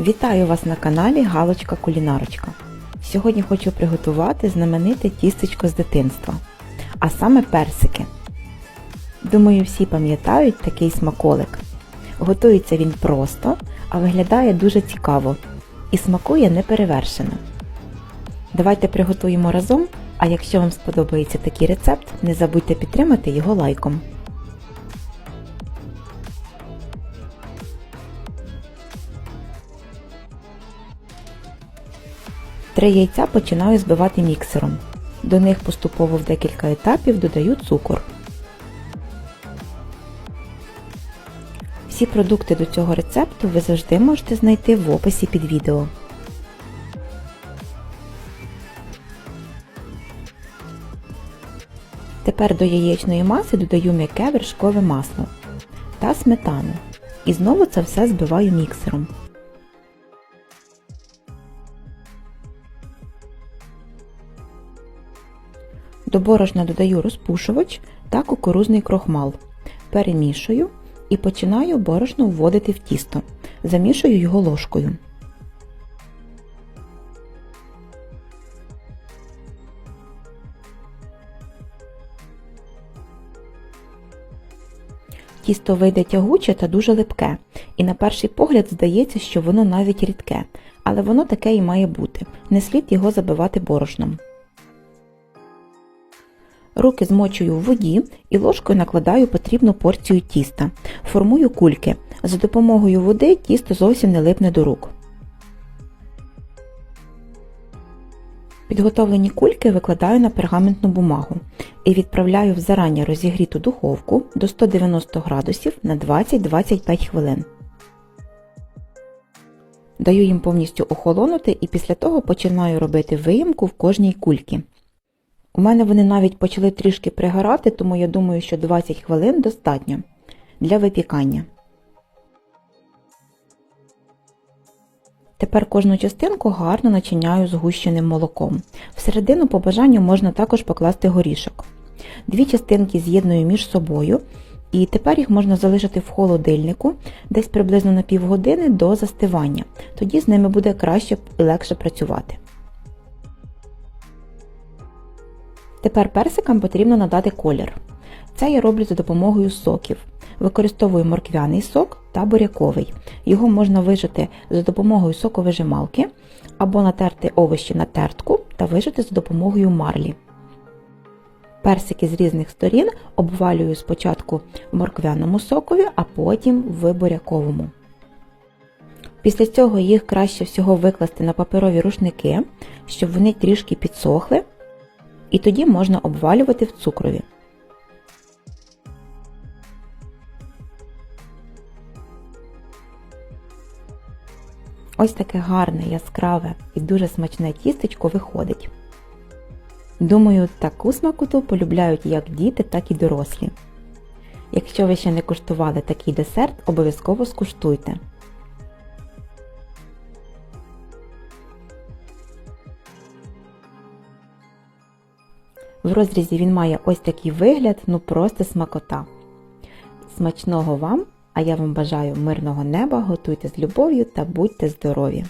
Вітаю вас на каналі Галочка Кулінарочка. Сьогодні хочу приготувати знамените тістечко з дитинства, а саме персики. Думаю, всі пам'ятають такий смаколик. Готується він просто, а виглядає дуже цікаво і смакує неперевершено. Давайте приготуємо разом, а якщо вам сподобається такий рецепт, не забудьте підтримати його лайком. Три яйця починаю збивати міксером. До них поступово в декілька етапів додаю цукор. Всі продукти до цього рецепту ви завжди можете знайти в описі під відео. Тепер до яєчної маси додаю м'яке вершкове масло та сметану. І знову це все збиваю міксером. До борошна додаю розпушувач та кукурузний крохмал. Перемішую і починаю борошно вводити в тісто. Замішую його ложкою. Тісто вийде тягуче та дуже липке, і на перший погляд здається, що воно навіть рідке, але воно таке і має бути. Не слід його забивати борошном. Руки змочую в воді і ложкою накладаю потрібну порцію тіста. Формую кульки. За допомогою води тісто зовсім не липне до рук. Підготовлені кульки викладаю на пергаментну бумагу і відправляю в зарані розігріту духовку до 190 градусів на 20-25 хвилин. Даю їм повністю охолонути і після того починаю робити виїмку в кожній кульці. У мене вони навіть почали трішки пригорати, тому я думаю, що 20 хвилин достатньо для випікання. Тепер кожну частинку гарно начиняю згущеним молоком. Всередину по бажанню можна також покласти горішок. Дві частинки з'єдную між собою, і тепер їх можна залишити в холодильнику десь приблизно на півгодини до застивання. Тоді з ними буде краще і легше працювати. Тепер персикам потрібно надати колір. Це я роблю за допомогою соків. Використовую морквяний сок та буряковий. Його можна вижити за допомогою соковижималки або натерти овочі на тертку та вижити за допомогою марлі. Персики з різних сторін обвалюю спочатку в морквяному сокові, а потім в буряковому. Після цього їх краще всього викласти на паперові рушники, щоб вони трішки підсохли і тоді можна обвалювати в цукрові. Ось таке гарне, яскраве і дуже смачне тістечко виходить. Думаю, таку смакоту полюбляють як діти, так і дорослі. Якщо ви ще не куштували такий десерт, обов'язково скуштуйте. В розрізі він має ось такий вигляд, ну просто смакота. Смачного вам, а я вам бажаю мирного неба, готуйте з любов'ю та будьте здорові!